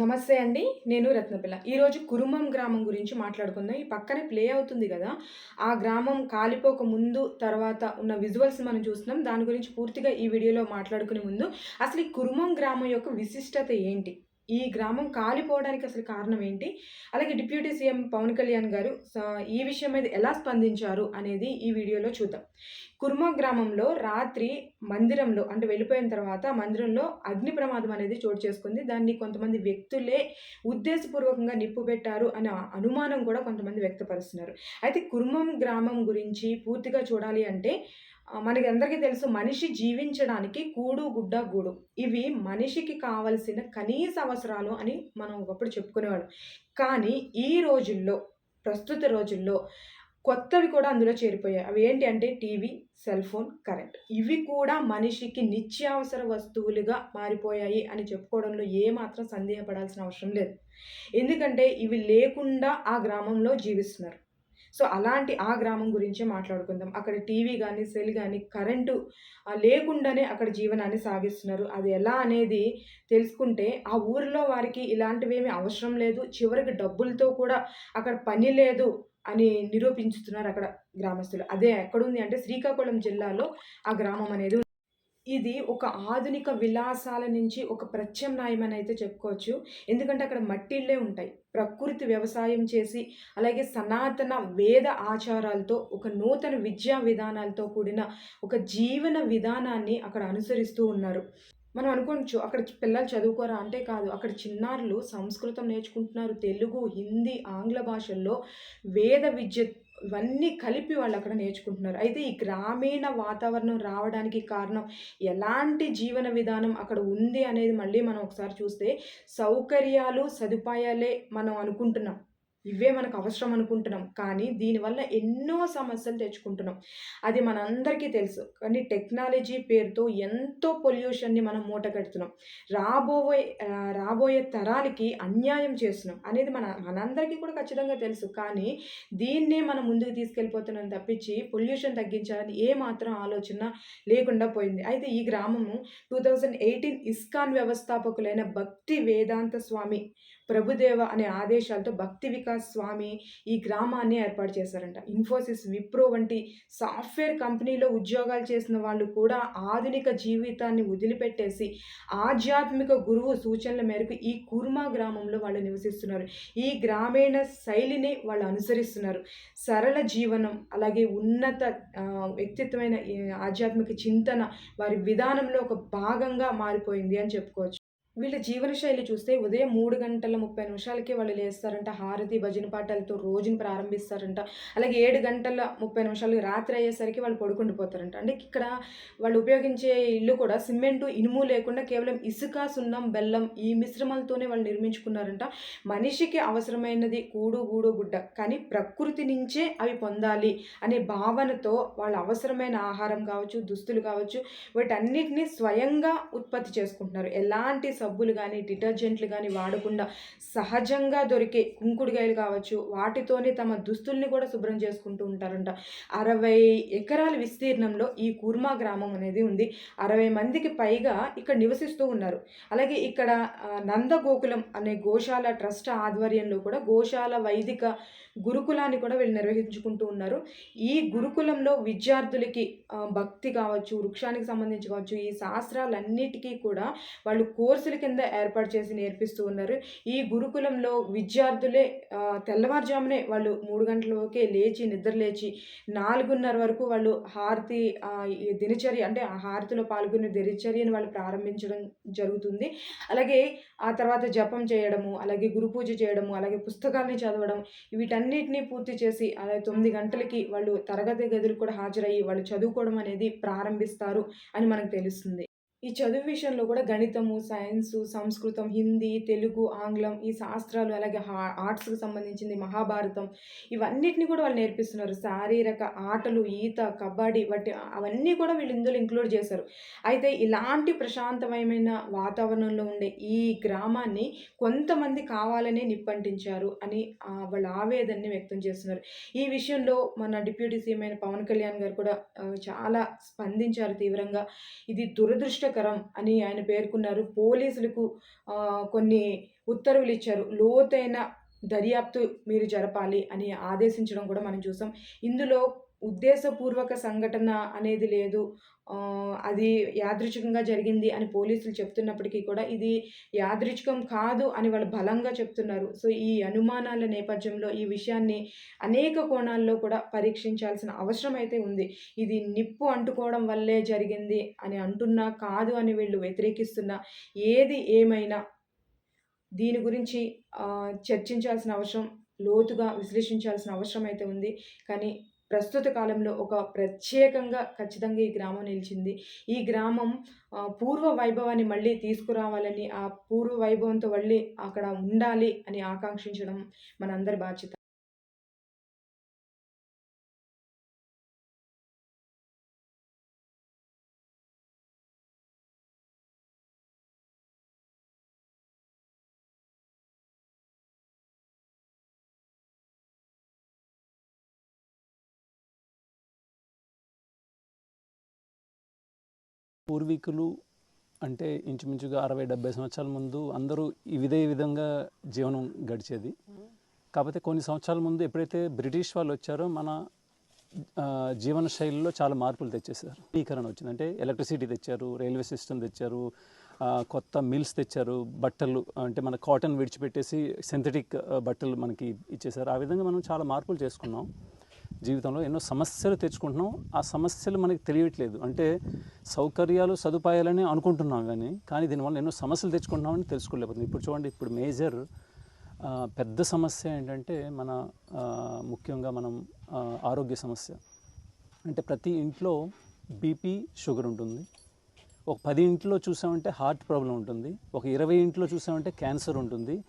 నమస్తే అండి. నేను రత్నపిల్ల. ఈరోజు కురుమం గ్రామం గురించి మాట్లాడుకుందాం. ఈ పక్కనే ప్లే అవుతుంది కదా ఆ గ్రామం కాలిపోక ముందు, తర్వాత ఉన్న విజువల్స్ మనం చూస్తున్నాం. దాని గురించి పూర్తిగా ఈ వీడియోలో మాట్లాడుకునే ముందు, అసలు ఈ కురుమం గ్రామం యొక్క విశిష్టత ఏంటి? ఈ గ్రామం కాలిపోవడానికి అసలు కారణం ఏంటి? అలాగే డిప్యూటీ సీఎం పవన్ కళ్యాణ్ గారు ఈ విషయం మీద ఎలా స్పందించారు అనేది ఈ వీడియోలో చూద్దాం. కుర్మా గ్రామంలో రాత్రి మందిరంలో అంటే వెళ్ళిపోయిన తర్వాత మందిరంలో అగ్ని ప్రమాదం అనేది చోటు చేసుకుంది. దాన్ని కొంతమంది వ్యక్తులే ఉద్దేశపూర్వకంగా నిప్పు పెట్టారు అనే అనుమానం కూడా కొంతమంది వ్యక్తపరుస్తున్నారు. అయితే కుర్మం గ్రామం గురించి పూర్తిగా చూడాలి అంటే ఆహ్, మనకి అందరికీ తెలుసు మనిషి జీవించడానికి కూడు, గుడ్డ, గూడు. ఇవి మనిషికి కావాల్సిన కనీస అవసరాలు అని మనం ఒకప్పుడు చెప్పుకునేవాళ్ళం. కానీ ఈ రోజుల్లో, ప్రస్తుత రోజుల్లో కొత్తవి కూడా అందులో చేరిపోయాయి. అవి ఏంటి అంటే టీవీ, సెల్ ఫోన్, కరెంట్. ఇవి కూడా మనిషికి నిత్యావసర వస్తువులుగా మారిపోయాయి అని చెప్పుకోవడంలో ఏమాత్రం సందేహపడాల్సిన అవసరం లేదు. ఎందుకంటే ఇవి లేకుండా ఆ గ్రామంలో జీవిస్తున్నారు. సో, అలాంటి ఆ గ్రామం గురించే మాట్లాడుకుందాం. అక్కడ టీవీ కానీ సెల్ కానీ కరెంటు లేకుండానే అక్కడ జీవనాన్ని సాగిస్తున్నారు. అది ఎలా అనేది తెలుసుకుంటే, ఆ ఊరిలో వారికి ఇలాంటివేమీ అవసరం లేదు. చివరికి డబ్బులతో కూడా అక్కడ పని లేదు అని నిరూపించుతున్నారు అక్కడ గ్రామస్తులు. అదే ఎక్కడుంది అంటే శ్రీకాకుళం జిల్లాలో ఆ గ్రామం అనేది ఇది ఒక ఆధునిక విలాసాల నుంచి ఒక ప్రత్యామ్నాయం అని అయితే చెప్పుకోవచ్చు. ఎందుకంటే అక్కడ మట్టిళ్ళే ఉంటాయి. ప్రకృతి వ్యవసాయం చేసి, అలాగే సనాతన వేద ఆచారాలతో, ఒక నూతన విద్యా విధానాలతో కూడిన ఒక జీవన విధానాన్ని అక్కడ అనుసరిస్తూ ఉన్నారు. మనం అనుకోవచ్చు అక్కడ పిల్లలు చదువుకోరా అంటే కాదు. అక్కడ చిన్నారులు సంస్కృతం నేర్చుకుంటున్నారు. తెలుగు, హిందీ, ఆంగ్ల భాషల్లో వేద విద్య ఇవన్నీ కలిపి వాళ్ళు అక్కడ నేర్చుకుంటున్నారు. అయితే ఈ గ్రామీణ వాతావరణం రావడానికి కారణం ఎలాంటి జీవన విధానం అక్కడ ఉంది అనేది మళ్ళీ మనం ఒకసారి చూస్తే సౌకర్యాలు, సదుపాయాలే మనం అనుకుంటున్నాం. ఇవే మనకు అవసరం అనుకుంటున్నాం. కానీ దీనివల్ల ఎన్నో సమస్యలు తెచ్చుకుంటున్నాం. అది మనందరికీ తెలుసు. కానీ టెక్నాలజీ పేరుతో ఎంతో పొల్యూషన్‌ని మనం మూట కడుతున్నాం రాబోయే రాబోయే తరాలకి అన్యాయం చేస్తున్నాం అనేది మన మనందరికీ కూడా ఖచ్చితంగా తెలుసు. కానీ దీన్నే మనం ముందుకు తీసుకెళ్ళిపోతున్నాం తప్పించి పొల్యూషన్ తగ్గించాలని ఏ మాత్రం ఆలోచన లేకుండా పోయింది. అయితే ఈ గ్రామము 2018 ఇస్కాన్ వ్యవస్థాపకులైన భక్తి వేదాంత స్వామి ప్రభుదేవ అనే ఆదేశాలతో భక్తి వికాస్ స్వామి ఈ గ్రామాన్ని ఏర్పాటు చేశారంట. ఇన్ఫోసిస్, విప్రో వంటి సాఫ్ట్‌వేర్ కంపెనీలో ఉద్యోగాలు చేసిన వాళ్ళు కూడా ఆధునిక జీవితాన్ని వదిలిపెట్టేసి ఆధ్యాత్మిక గురువు సూచనల మేరకు ఈ కుర్మా గ్రామంలో వాళ్ళు నివసిస్తున్నారు. ఈ గ్రామీణ శైలిని వాళ్ళు అనుసరిస్తున్నారు. సరళ జీవనం అలాగే ఉన్నత వ్యక్తిత్వమైన ఈ ఆధ్యాత్మిక చింతన వారి విధానంలో ఒక భాగంగా మారిపోయింది అని చెప్పుకోవచ్చు. వీళ్ళ జీవన శైలి చూస్తే ఉదయం మూడు గంటల 30 నిమిషాలకే వాళ్ళు లేస్తారంట. హారతి, భజన పాటలతో రోజుని ప్రారంభిస్తారంట. అలాగే ఏడు గంటల 30 నిమిషాలు రాత్రి అయ్యేసరికి వాళ్ళు పడుకుండిపోతారంట. అంటే ఇక్కడ వాళ్ళు ఉపయోగించే ఇల్లు కూడా సిమెంటు, ఇనుము లేకుండా కేవలం ఇసుక, సున్నం, బెల్లం ఈ మిశ్రమాలతోనే వాళ్ళు నిర్మించుకున్నారంట. మనిషికి అవసరమైనది కూడు, గూడు, గుడ్డ. కానీ ప్రకృతి నుంచే అవి పొందాలి అనే భావనతో వాళ్ళ అవసరమైన ఆహారం కావచ్చు, దుస్తులు కావచ్చు వీటన్నిటిని స్వయంగా ఉత్పత్తి చేసుకుంటున్నారు. ఎలాంటి సబ్బులు కానీ డిటర్జెంట్లు కానీ వాడకుండా సహజంగా దొరికే కుంకుడుగాయలు కావచ్చు, వాటితోనే తమ దుస్తుల్ని కూడా శుభ్రం చేసుకుంటూ ఉంటారంట. 60 ఎకరాల విస్తీర్ణంలో ఈ కుర్మా గ్రామం అనేది ఉంది. 60 మందికి పైగా ఇక్కడ నివసిస్తూ ఉన్నారు. అలాగే ఇక్కడ నందగోకులం అనే గోశాల ట్రస్ట్ ఆధ్వర్యంలో కూడా గోశాల వైదిక గురుకులాన్ని కూడా వీళ్ళు నిర్వహించుకుంటూ ఉన్నారు. ఈ గురుకులంలో విద్యార్థులకి భక్తి కావచ్చు, వృక్షానికి సంబంధించి కావచ్చు, ఈ శాస్త్రాలన్నిటికీ కూడా వాళ్ళు కోర్సులు కింద ఏర్పాటు చేసి నేర్పిస్తూ ఉన్నారు. ఈ గురుకులంలో విద్యార్థులే తెల్లవారుజామునే వాళ్ళు మూడు గంటలకే లేచి, నిద్ర లేచి 4:30 వరకు వాళ్ళు హారతి దినచర్య అంటే ఆ హారతిలో పాల్గొనే దినచర్యను వాళ్ళు ప్రారంభించడం జరుగుతుంది. అలాగే ఆ తర్వాత జపం చేయడము, అలాగే గురు పూజ చేయడము, అలాగే పుస్తకాల్ని చదవడం వీటన్నిటిని పూర్తి చేసి అలాగే తొమ్మిది గంటలకి వాళ్ళు తరగతి గదులు కూడా హాజరయ్యి వాళ్ళు చదువుకోవడం అనేది ప్రారంభిస్తారు అని మనకు తెలుస్తుంది. ఈ చదువు విషయంలో కూడా గణితము, సైన్సు, సంస్కృతం, హిందీ, తెలుగు, ఆంగ్లం ఈ శాస్త్రాలు అలాగే హా ఆర్ట్స్‌కి సంబంధించింది మహాభారతం ఇవన్నిటిని కూడా వాళ్ళు నేర్పిస్తున్నారు. శారీరక ఆటలు, ఈత, కబడ్డీ వాటి అవన్నీ కూడా వీళ్ళు ఇందులో ఇంక్లూడ్ చేశారు. అయితే ఇలాంటి ప్రశాంతమైన వాతావరణంలో ఉండే ఈ గ్రామాన్ని కొంతమంది కావాలనే నిప్పంటించారు అని వాళ్ళ ఆవేదనని వ్యక్తం చేస్తున్నారు. ఈ విషయంలో మన డిప్యూటీ సీఎం అయిన పవన్ కళ్యాణ్ గారు కూడా చాలా స్పందించారు తీవ్రంగా. ఇది దురదృష్ట క్లిష్టకరం అని ఆయన పేర్కొన్నారు. పోలీసులకు కొన్ని ఉత్తర్వులు ఇచ్చారు. లోతైన దర్యాప్తు మీరు జరపాలి అని ఆదేశించడం కూడా మనం చూసాం. ఇందులో ఉద్దేశపూర్వక సంఘటన అనేది లేదు. అది యాదృచ్ఛికంగా జరిగింది అని పోలీసులు చెప్తున్నప్పటికీ కూడా ఇది యాదృచ్ఛికం కాదు అని వాళ్ళు బలంగా చెప్తున్నారు. సో ఈ అనుమానాల నేపథ్యంలో ఈ విషయాన్ని అనేక కోణాల్లో కూడా పరీక్షించాల్సిన అవసరం అయితే ఉంది. ఇది నిప్పు అంటుకోవడం వల్లే జరిగింది అని అంటున్నా కాదు అని వీళ్ళు వ్యతిరేకిస్తున్నా ఏది ఏమైనా దీని గురించి చర్చించాల్సిన అవసరం లోతుగా విశ్లేషించాల్సిన అవసరం అయితే ఉంది. కానీ ప్రస్తుత కాలంలో ఒక ప్రత్యేకంగా ఖచ్చితంగా ఈ గ్రామం నిలిచింది. ఈ గ్రామం పూర్వ వైభవాన్ని మళ్ళీ తీసుకురావాలని ఆ పూర్వ వైభవంతో మళ్ళీ అక్కడ ఉండాలి అని ఆకాంక్షించడం మనందరి బాధ్యత. పూర్వీకులు అంటే ఇంచుమించుగా అరవై డెబ్బై సంవత్సరాల ముందు అందరూ ఇదే విధంగా జీవనం గడిచేది. కాకపోతే కొన్ని సంవత్సరాల ముందు ఎప్పుడైతే బ్రిటిష్ వాళ్ళు వచ్చారో మన జీవన శైలిలో చాలా మార్పులు తెచ్చేసారు స్పీకరణ వచ్చింది. అంటే ఎలక్ట్రిసిటీ తెచ్చారు రైల్వే సిస్టమ్ తెచ్చారు కొత్త మిల్స్ తెచ్చారు బట్టలు అంటే మన కాటన్ విడిచిపెట్టేసి సింథటిక్ బట్టలు మనకి ఇచ్చేసారు ఆ విధంగా మనం చాలా మార్పులు చేసుకున్నాం. జీవితంలో ఎన్నో సమస్యలు తెచ్చుకుంటున్నాం. ఆ సమస్యలు మనకి తెలియట్లేదు. అంటే సౌకర్యాలు సదుపాయాలని అనుకుంటున్నాం కానీ కానీ దీనివల్ల ఎన్నో సమస్యలు తెచ్చుకుంటున్నామని తెలుసుకోలేకపోతుంది ఇప్పుడు చూడండి ఇప్పుడు మేజర్ పెద్ద సమస్య ఏంటంటే మన ముఖ్యంగా మనం ఆరోగ్య సమస్య. అంటే ప్రతి ఇంట్లో బీపీ షుగర్ ఉంటుంది. ఒక పది ఇంట్లో చూసామంటే హార్ట్ ప్రాబ్లం ఉంటుంది. ఒక ఇరవై ఇంట్లో చూసామంటే క్యాన్సర్ ఉంటుంది.